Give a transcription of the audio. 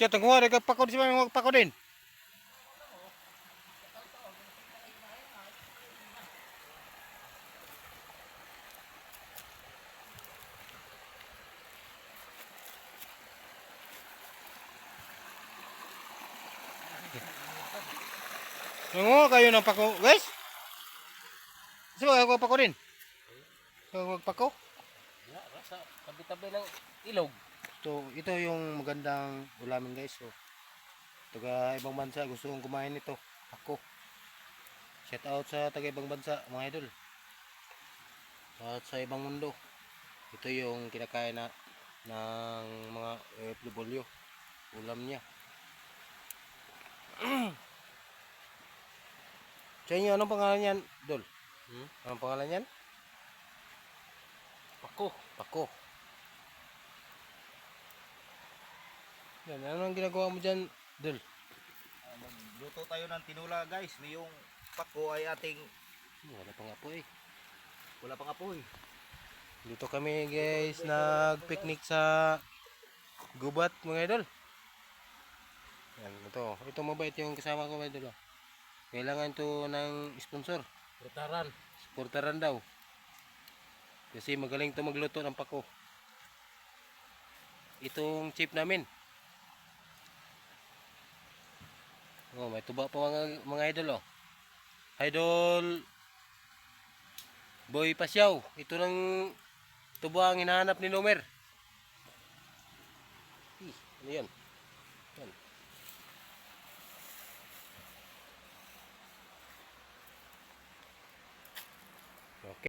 Kaya tungkuha rin pako di mga pako din. Nanguha kayo ng pako, guys? Kasi mga pako din. So, magpako. Wala, sa tabi-tabi ng ilog. So, ito yung magandang ulamin guys. So, taga ibang bansa gusto kong kumain nito. Ako. Shout out sa taga ibang bansa, mga idol. At sa ibang mundo. Ito yung kinakain na ng mga OFW. Ulam niya. sa inyo, anong pangalan yan, Dol? Hmm? Anong pangalan yan? Ako. Pako. Yan, ano ang ginagawa mo dyan, Dol? Ah, Magluto tayo ng tinula guys. Yung pako ay ating Wala pa nga po eh. wala pang apoy. Dito kami guys nag-picnic sa gubat mga idol. Yan, ito. Ito mabait yung kasama ko mga idol. oh. Kailangan to ng sponsor. Rutaran. Supportaran daw. Kasi magaling to magluto ng pako. Itong chip namin. Oh, may tuba pa mga, mga idol oh. Idol Boy Pasyaw. Ito ng tuba ang hinahanap ni Lomer. Ih, ano yan? Yan.